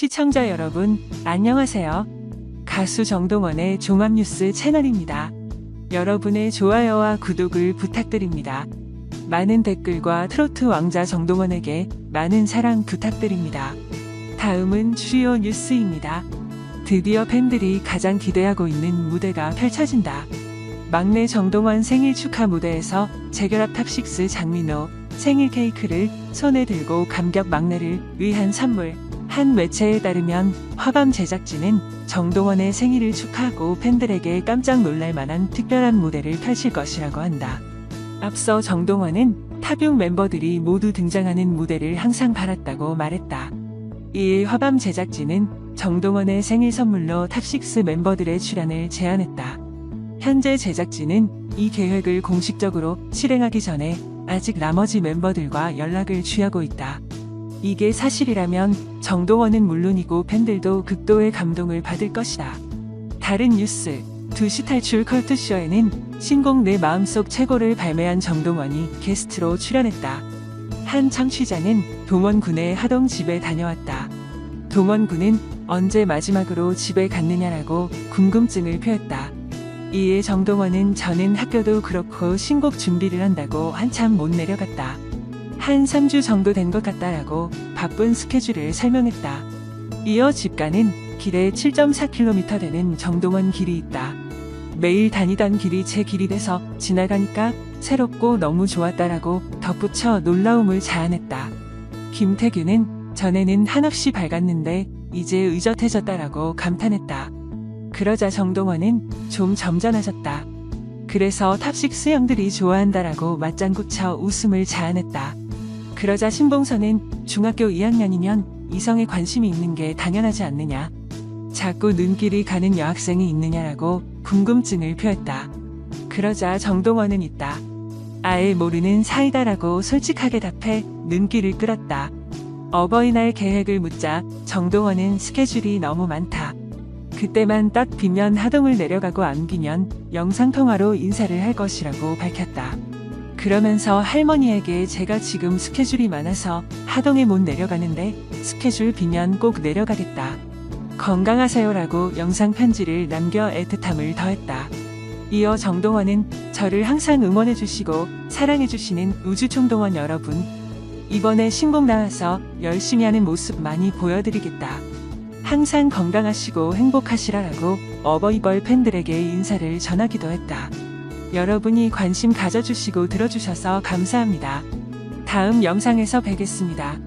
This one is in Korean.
시청자 여러분, 안녕하세요. 가수 정동원의 종합뉴스 채널입니다. 여러분의 좋아요와 구독을 부탁드립니다. 많은 댓글과 트로트 왕자 정동원에게 많은 사랑 부탁드립니다. 다음은 주요 뉴스입니다. 드디어 팬들이 가장 기대하고 있는 무대가 펼쳐진다. 막내 정동원 생일 축하 무대에서 재결합 탑식스 장민호 생일 케이크를 손에 들고 감격 막내를 위한 선물. 한 매체에 따르면 화밤 제작진은 정동원의 생일을 축하하고 팬들에게 깜짝 놀랄 만한 특별한 무대를 펼칠 것이라고 한다. 앞서 정동원은 탑육 멤버들이 모두 등장하는 무대를 항상 바랐다고 말했다. 이에 화밤 제작진은 정동원의 생일 선물로 탑식스 멤버들의 출연을 제안했다. 현재 제작진은 이 계획을 공식적으로 실행하기 전에 아직 나머지 멤버들과 연락을 취하고 있다. 이게 사실이라면 정동원은 물론이고 팬들도 극도의 감동을 받을 것이다. 다른 뉴스, 2시 탈출 컬투쇼에는 신곡 내 마음속 최고를 발매한 정동원이 게스트로 출연했다. 한 청취자는 동원군의 하동 집에 다녀왔다. 동원군은 언제 마지막으로 집에 갔느냐라고 궁금증을 표했다. 이에 정동원은 저는 학교도 그렇고 신곡 준비를 한다고 한참 못 내려갔다. 한 3주 정도 된 것 같다라고 바쁜 스케줄을 설명했다. 이어 집가는 길에 7.4km 되는 정동원 길이 있다. 매일 다니던 길이 제 길이 돼서 지나가니까 새롭고 너무 좋았다라고 덧붙여 놀라움을 자아냈다. 김태규는 전에는 한없이 밝았는데 이제 의젓해졌다라고 감탄했다. 그러자 정동원은 좀 점잖아졌다. 그래서 탑식스 형들이 좋아한다라고 맞장구 쳐 웃음을 자아냈다. 그러자 신봉선은 중학교 2학년이면 이성에 관심이 있는 게 당연하지 않느냐. 자꾸 눈길이 가는 여학생이 있느냐라고 궁금증을 표했다. 그러자 정동원은 있다. 아예 모르는 사이다라고 솔직하게 답해 눈길을 끌었다. 어버이날 계획을 묻자 정동원은 스케줄이 너무 많다. 그때만 딱 비면 하동을 내려가고 안기면 영상통화로 인사를 할 것이라고 밝혔다. 그러면서 할머니에게 제가 지금 스케줄이 많아서 하동에 못 내려가는데 스케줄 비면 꼭 내려가겠다. 건강하세요라고 영상 편지를 남겨 애틋함을 더했다. 이어 정동원은 저를 항상 응원해주시고 사랑해주시는 우주총동원 여러분. 이번에 신곡 나와서 열심히 하는 모습 많이 보여드리겠다. 항상 건강하시고 행복하시라라고 어버이벌 팬들에게 인사를 전하기도 했다. 여러분이 관심 가져주시고 들어주셔서 감사합니다. 다음 영상에서 뵙겠습니다.